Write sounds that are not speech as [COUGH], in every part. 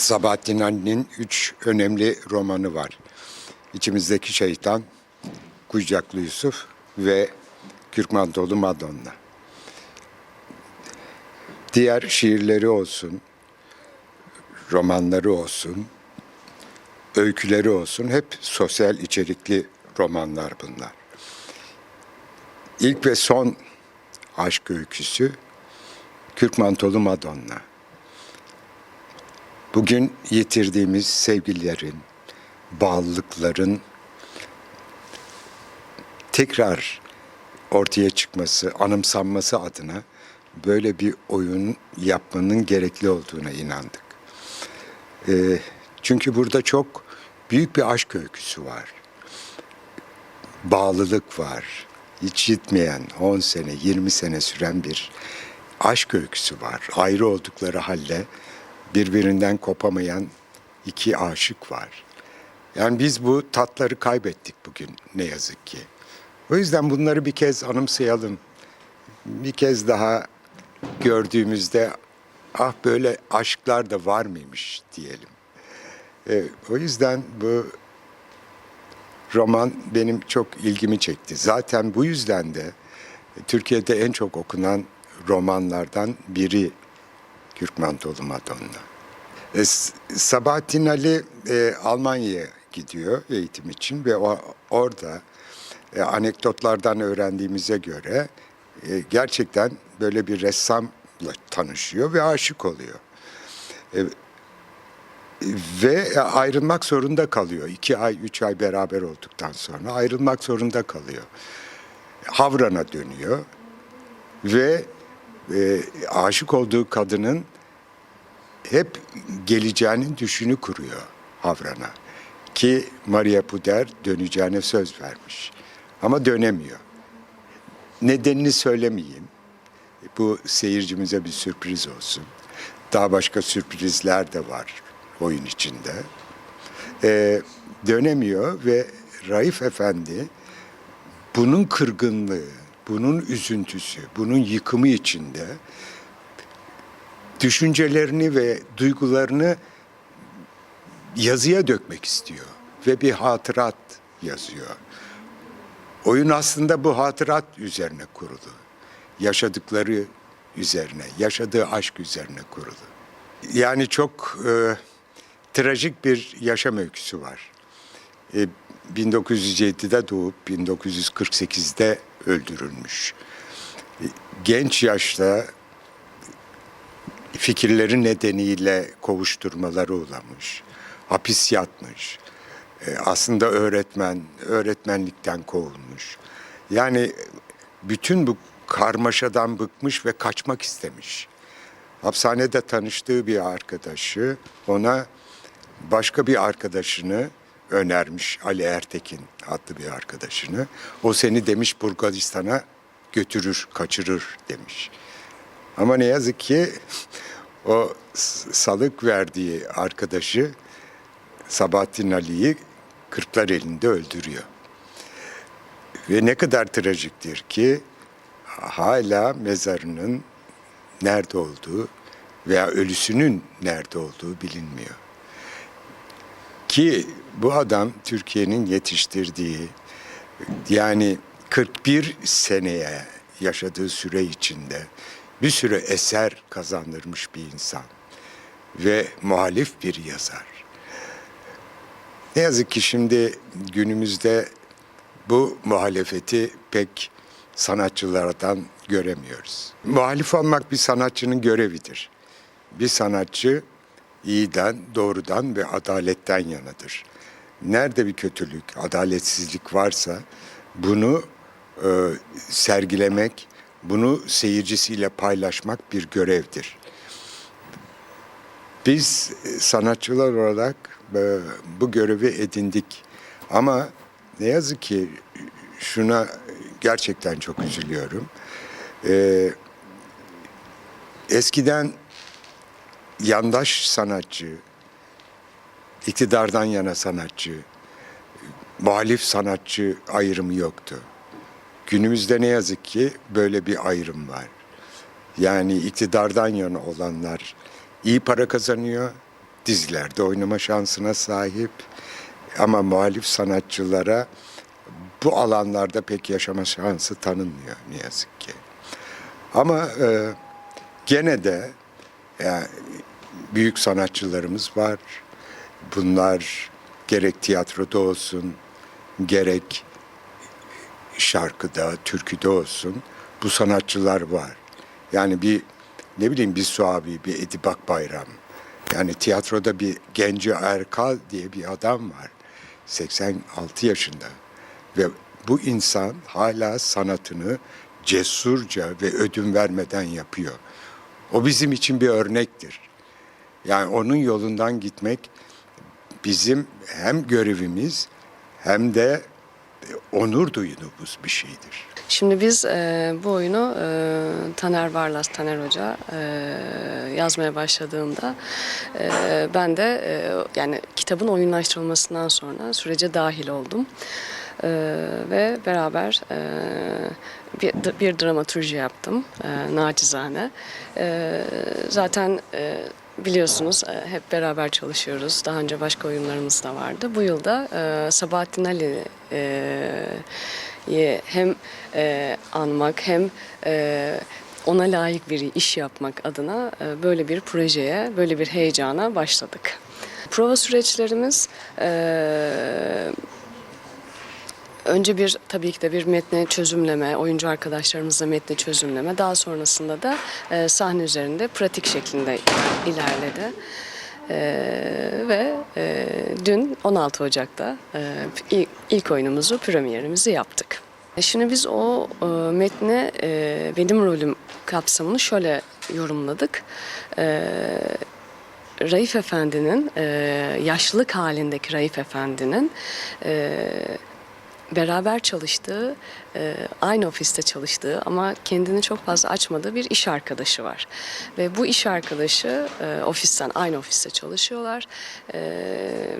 Sabahattin Ali'nin üç önemli romanı var. İçimizdeki Şeytan, Kuyucaklı Yusuf ve Kürkmantolu Madonna. Diğer şiirleri olsun, romanları olsun, öyküleri olsun hep sosyal içerikli romanlar bunlar. İlk ve son aşk öyküsü Kürkmantolu Madonna. Bugün yitirdiğimiz sevgililerin, bağlılıkların tekrar ortaya çıkması, anımsanması adına böyle bir oyun yapmanın gerekli olduğuna inandık. Ee, çünkü burada çok büyük bir aşk öyküsü var. Bağlılık var. Hiç gitmeyen 10 sene, 20 sene süren bir aşk öyküsü var. Ayrı oldukları halde birbirinden kopamayan iki aşık var. Yani biz bu tatları kaybettik bugün ne yazık ki. O yüzden bunları bir kez anımsayalım. Bir kez daha gördüğümüzde ah böyle aşklar da var mıymış diyelim. E, o yüzden bu roman benim çok ilgimi çekti. Zaten bu yüzden de Türkiye'de en çok okunan romanlardan biri Kürkmantolu Madonna. E, Sabahattin Ali e, Almanya'ya gidiyor eğitim için ve o, orada e, anekdotlardan öğrendiğimize göre e, gerçekten böyle bir ressamla tanışıyor ve aşık oluyor. E, ve ayrılmak zorunda kalıyor. İki ay, üç ay beraber olduktan sonra ayrılmak zorunda kalıyor. Havran'a dönüyor ve e, aşık olduğu kadının hep geleceğinin düşünü kuruyor Havran'a. Ki Maria Puder döneceğine söz vermiş. Ama dönemiyor. Nedenini söylemeyeyim. Bu seyircimize bir sürpriz olsun. Daha başka sürprizler de var oyun içinde. Ee, dönemiyor ve Raif Efendi bunun kırgınlığı, bunun üzüntüsü, bunun yıkımı içinde düşüncelerini ve duygularını yazıya dökmek istiyor ve bir hatırat yazıyor. Oyun aslında bu hatırat üzerine kurulu. Yaşadıkları üzerine, yaşadığı aşk üzerine kurulu. Yani çok e, trajik bir yaşam öyküsü var. E, 1907'de doğup 1948'de öldürülmüş. Genç yaşta fikirleri nedeniyle kovuşturmaları uğramış. Hapis yatmış. E, aslında öğretmen, öğretmenlikten kovulmuş. Yani bütün bu karmaşadan bıkmış ve kaçmak istemiş. Hapishanede tanıştığı bir arkadaşı ona başka bir arkadaşını önermiş Ali Ertekin adlı bir arkadaşını. O seni demiş Bulgaristan'a götürür, kaçırır demiş. Ama ne yazık ki o salık verdiği arkadaşı Sabahattin Ali'yi kırklar elinde öldürüyor. Ve ne kadar trajiktir ki hala mezarının nerede olduğu veya ölüsünün nerede olduğu bilinmiyor. Ki bu adam Türkiye'nin yetiştirdiği yani 41 seneye yaşadığı süre içinde bir sürü eser kazandırmış bir insan ve muhalif bir yazar. Ne yazık ki şimdi günümüzde bu muhalefeti pek sanatçılardan göremiyoruz. Muhalif olmak bir sanatçının görevidir. Bir sanatçı iyiden, doğrudan ve adaletten yanadır. Nerede bir kötülük, adaletsizlik varsa bunu e, sergilemek, bunu seyircisiyle paylaşmak bir görevdir. Biz e, sanatçılar olarak e, bu görevi edindik. Ama ne yazık ki şuna gerçekten çok üzülüyorum. E, eskiden yandaş sanatçı, iktidardan yana sanatçı, muhalif sanatçı ayrımı yoktu. Günümüzde ne yazık ki böyle bir ayrım var. Yani iktidardan yana olanlar iyi para kazanıyor, dizilerde oynama şansına sahip. Ama muhalif sanatçılara bu alanlarda pek yaşama şansı tanınmıyor ne yazık ki. Ama e, gene de yani büyük sanatçılarımız var. Bunlar gerek tiyatroda olsun, gerek şarkıda, türküde olsun bu sanatçılar var. Yani bir ne bileyim bir Suabi, bir Edip Akbayram. Yani tiyatroda bir Genci Erkal diye bir adam var. 86 yaşında. Ve bu insan hala sanatını cesurca ve ödün vermeden yapıyor. O bizim için bir örnektir. Yani onun yolundan gitmek bizim hem görevimiz hem de onur duyduğumuz bir şeydir. Şimdi biz e, bu oyunu e, Taner Varlas, Taner Hoca e, yazmaya başladığında e, ben de e, yani kitabın oyunlaştırılmasından sonra sürece dahil oldum. E, ve beraber e, bir, bir dramaturji yaptım e, nacizane. E, zaten e, biliyorsunuz e, hep beraber çalışıyoruz. Daha önce başka oyunlarımız da vardı. Bu yılda e, Sabahattin Ali e, hem anmak hem ona layık bir iş yapmak adına böyle bir projeye, böyle bir heyecana başladık. Prova süreçlerimiz önce bir tabii ki de bir metni çözümleme, oyuncu arkadaşlarımızla metni çözümleme, daha sonrasında da e, sahne üzerinde pratik şeklinde ilerledi. Ee, ve e, dün 16 Ocak'ta e, ilk, ilk oyunumuzu, premierimizi yaptık. E, Şimdi biz o e, metni e, benim rolüm kapsamını şöyle yorumladık. E, Raif Efendi'nin, e, yaşlılık halindeki Raif Efendi'nin e, beraber çalıştığı, e, aynı ofiste çalıştığı ama kendini çok fazla açmadığı bir iş arkadaşı var. Ve bu iş arkadaşı e, ofisten, aynı ofiste çalışıyorlar. E,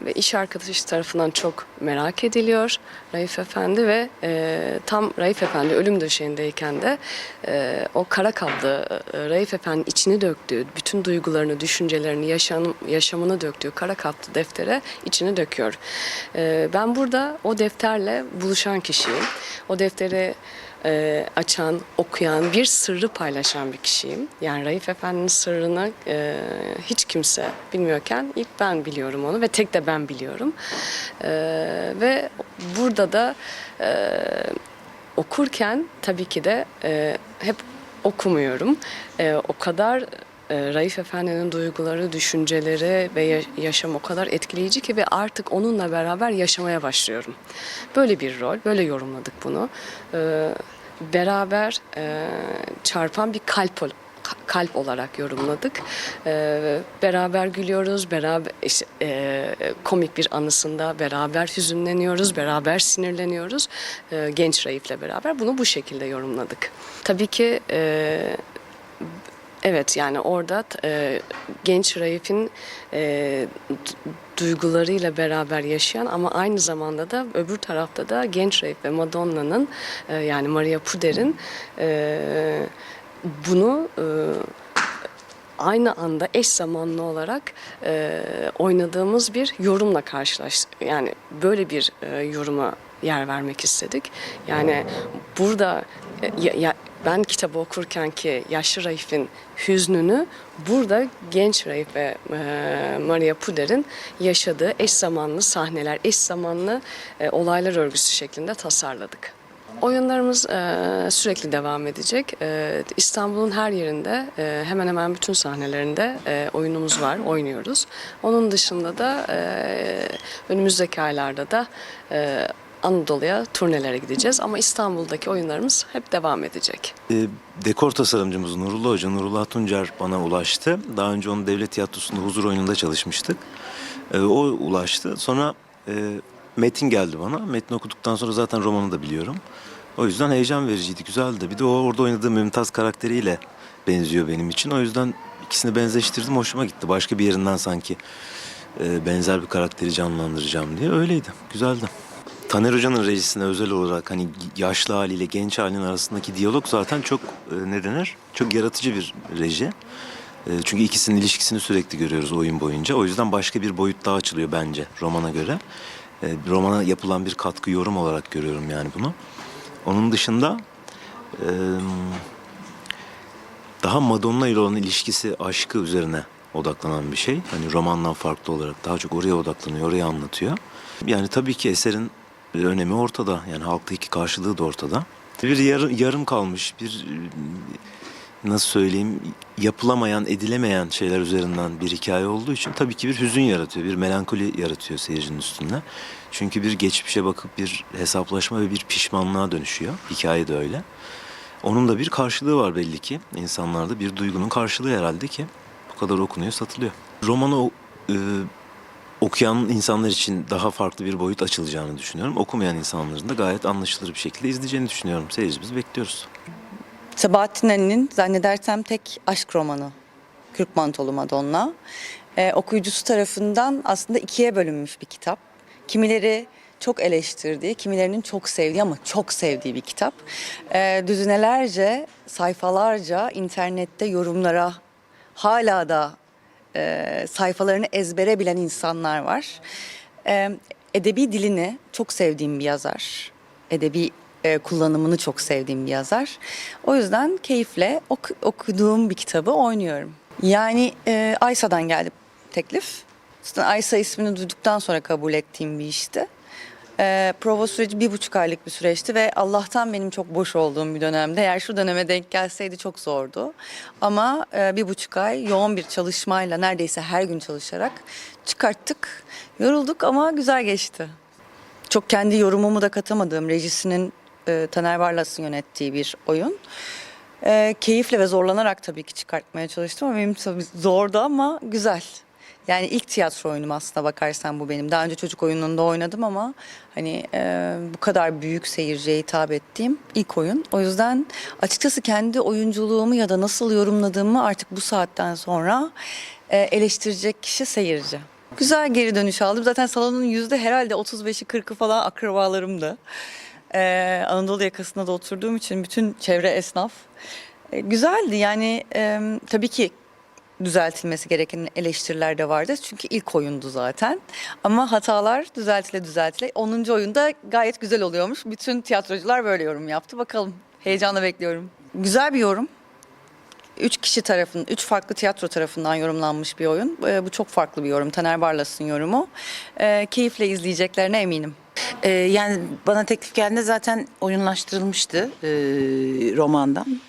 ve iş arkadaşı tarafından çok merak ediliyor Raif Efendi ve e, tam Raif Efendi ölüm döşeğindeyken de e, o kara kablı e, Raif Efendi'nin içini döktüğü, bütün duygularını, düşüncelerini, yaşam, yaşamını döktüğü kara kaplı deftere içini döküyor. E, ben burada o defterle buluşan kişiyim. O defteri e, açan, okuyan, bir sırrı paylaşan bir kişiyim. Yani Raif Efendi'nin sırrını e, hiç kimse bilmiyorken ilk ben biliyorum onu ve tek de ben biliyorum. E, ve burada da e, okurken tabii ki de e, hep okumuyorum. E, o kadar e, Raif Efendi'nin duyguları, düşünceleri ve ya- yaşam o kadar etkileyici ki ve artık onunla beraber yaşamaya başlıyorum. Böyle bir rol, böyle yorumladık bunu. E, beraber e, çarpan bir kalp kalp olarak yorumladık. E, beraber gülüyoruz, beraber işte, e, komik bir anısında beraber hüzünleniyoruz, beraber sinirleniyoruz. E, genç Raif'le beraber bunu bu şekilde yorumladık. Tabii ki e, Evet yani orada e, genç Raif'in e, du- duygularıyla beraber yaşayan ama aynı zamanda da öbür tarafta da genç Raif ve Madonna'nın e, yani Maria Puder'in e, bunu e, aynı anda eş zamanlı olarak e, oynadığımız bir yorumla karşılaş yani böyle bir e, yoruma yer vermek istedik. Yani burada e, ya- ben kitabı okurken ki yaşlı Raif'in hüznünü burada genç Raif ve e, Maria Puder'in yaşadığı eş zamanlı sahneler, eş zamanlı e, olaylar örgüsü şeklinde tasarladık. Oyunlarımız e, sürekli devam edecek. E, İstanbul'un her yerinde e, hemen hemen bütün sahnelerinde e, oyunumuz var, oynuyoruz. Onun dışında da e, önümüzdeki aylarda da e, Anadolu'ya turnelere gideceğiz. Ama İstanbul'daki oyunlarımız hep devam edecek. E, dekor tasarımcımız Nurullah Hoca, Nurullah Tuncer bana ulaştı. Daha önce onun devlet tiyatrosunda huzur oyununda çalışmıştık. E, o ulaştı. Sonra e, metin geldi bana. Metni okuduktan sonra zaten romanı da biliyorum. O yüzden heyecan vericiydi, güzeldi. Bir de o orada oynadığı Mümtaz karakteriyle benziyor benim için. O yüzden ikisini benzeştirdim, hoşuma gitti. Başka bir yerinden sanki e, benzer bir karakteri canlandıracağım diye. Öyleydi, güzeldi. Taner Hoca'nın rejisine özel olarak hani yaşlı haliyle genç halinin arasındaki diyalog zaten çok e, ne denir? Çok yaratıcı bir reji. E, çünkü ikisinin ilişkisini sürekli görüyoruz oyun boyunca. O yüzden başka bir boyut daha açılıyor bence romana göre. E, romana yapılan bir katkı yorum olarak görüyorum yani bunu. Onun dışında e, daha Madonna ile olan ilişkisi aşkı üzerine odaklanan bir şey. Hani romandan farklı olarak daha çok oraya odaklanıyor, oraya anlatıyor. Yani tabii ki eserin önemi ortada. Yani halktaki karşılığı da ortada. Bir yarım, yarım kalmış, bir e, nasıl söyleyeyim yapılamayan, edilemeyen şeyler üzerinden bir hikaye olduğu için tabii ki bir hüzün yaratıyor, bir melankoli yaratıyor seyircinin üstünde. Çünkü bir geçmişe bakıp bir hesaplaşma ve bir pişmanlığa dönüşüyor. Hikaye de öyle. Onun da bir karşılığı var belli ki. insanlarda bir duygunun karşılığı herhalde ki bu kadar okunuyor, satılıyor. Romanı e, okuyan insanlar için daha farklı bir boyut açılacağını düşünüyorum. Okumayan insanların da gayet anlaşılır bir şekilde izleyeceğini düşünüyorum. Seyircimizi bekliyoruz. Sabahattin Ali'nin zannedersem tek aşk romanı. Kürk Mantolu Madonna. Ee, okuyucusu tarafından aslında ikiye bölünmüş bir kitap. Kimileri çok eleştirdiği, kimilerinin çok sevdiği ama çok sevdiği bir kitap. Ee, düzinelerce, sayfalarca internette yorumlara hala da e, sayfalarını ezbere bilen insanlar var. E, edebi dilini çok sevdiğim bir yazar. Edebi e, kullanımını çok sevdiğim bir yazar. O yüzden keyifle ok- okuduğum bir kitabı oynuyorum. Yani e, Aysa'dan geldi teklif. Aysa ismini duyduktan sonra kabul ettiğim bir işti. E, prova süreci bir buçuk aylık bir süreçti ve Allah'tan benim çok boş olduğum bir dönemde. Eğer şu döneme denk gelseydi çok zordu. Ama e, bir buçuk ay yoğun bir çalışmayla neredeyse her gün çalışarak çıkarttık. Yorulduk ama güzel geçti. Çok kendi yorumumu da katamadığım rejisinin e, Taner Varlas'ın yönettiği bir oyun. E, keyifle ve zorlanarak tabii ki çıkartmaya çalıştım ama benim tabii zordu ama güzel. Yani ilk tiyatro oyunum aslında bakarsan bu benim. Daha önce çocuk oyununda oynadım ama hani e, bu kadar büyük seyirciye hitap ettiğim ilk oyun. O yüzden açıkçası kendi oyunculuğumu ya da nasıl yorumladığımı artık bu saatten sonra e, eleştirecek kişi seyirci. Güzel geri dönüş aldım. Zaten salonun yüzde herhalde 35'i 40'ı falan akrabalarımdı. Ee, Anadolu yakasında da oturduğum için bütün çevre esnaf. Ee, güzeldi yani e, tabii ki düzeltilmesi gereken eleştiriler de vardı. Çünkü ilk oyundu zaten. Ama hatalar düzeltile düzeltile 10. oyunda gayet güzel oluyormuş. Bütün tiyatrocular böyle yorum yaptı. Bakalım heyecanla bekliyorum. Güzel bir yorum. Üç kişi tarafın, üç farklı tiyatro tarafından yorumlanmış bir oyun. Ee, bu çok farklı bir yorum. Taner Barlas'ın yorumu. Ee, keyifle izleyeceklerine eminim. Ee, yani bana teklif geldiğinde zaten oyunlaştırılmıştı e, romandan.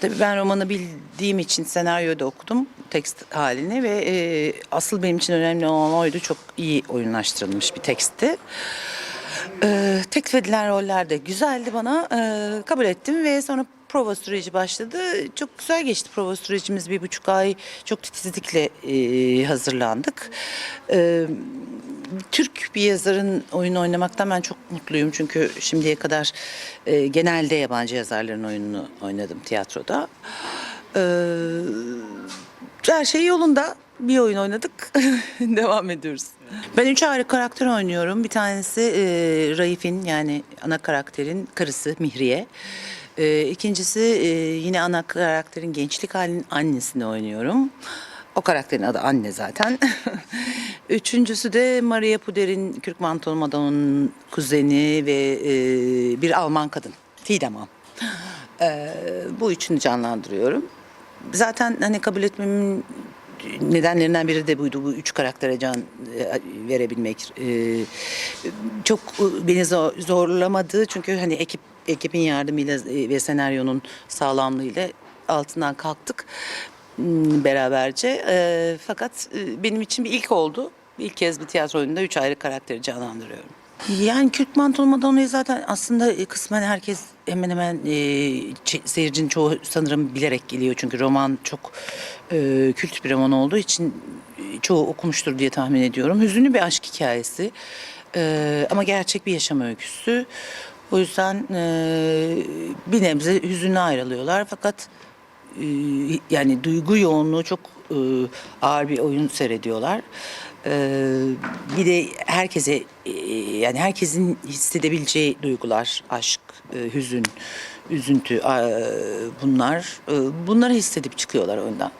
Tabii ben romanı bildiğim için senaryoda okudum tekst halini ve e, asıl benim için önemli olan oydu. Çok iyi oyunlaştırılmış bir tekstti. Ee, teklif edilen roller de güzeldi bana. Ee, kabul ettim ve sonra prova süreci başladı. Çok güzel geçti prova sürecimiz. Bir buçuk ay çok titizlikle e, hazırlandık. Ee, Türk bir yazarın oyunu oynamaktan ben çok mutluyum. Çünkü şimdiye kadar e, genelde yabancı yazarların oyununu oynadım tiyatroda. Ee, her şey yolunda. Bir oyun oynadık. [LAUGHS] Devam ediyoruz. Ben üç ayrı karakter oynuyorum. Bir tanesi e, Raif'in yani ana karakterin karısı Mihriye. E, ikincisi e, yine ana karakterin gençlik halinin annesini oynuyorum. O karakterin adı anne zaten. [LAUGHS] Üçüncüsü de Maria Puder'in Kürk Mantolu Madonna'nın kuzeni ve e, bir Alman kadın. Tiedemann. E, bu üçünü canlandırıyorum. Zaten hani kabul etmemin nedenlerinden biri de buydu bu üç karaktere can e, verebilmek. E, çok e, beni zor- zorlamadı çünkü hani ekip ekibin yardımıyla e, ve senaryonun sağlamlığıyla altından kalktık beraberce. E, fakat e, benim için bir ilk oldu. İlk kez bir tiyatro oyununda üç ayrı karakteri canlandırıyorum. Yani Kürk Mantolu Madonna'yı zaten aslında e, kısmen herkes hemen hemen e, seyircinin çoğu sanırım bilerek geliyor. Çünkü roman çok e, kült bir roman olduğu için e, çoğu okumuştur diye tahmin ediyorum. Hüzünlü bir aşk hikayesi e, ama gerçek bir yaşam öyküsü. O yüzden e, bir nebze hüzünle ayrılıyorlar fakat yani duygu yoğunluğu çok e, ağır bir oyun seyrediyorlar. E, bir de herkese e, yani herkesin hissedebileceği duygular, aşk, e, hüzün, üzüntü bunlar. E, bunları hissedip çıkıyorlar önden.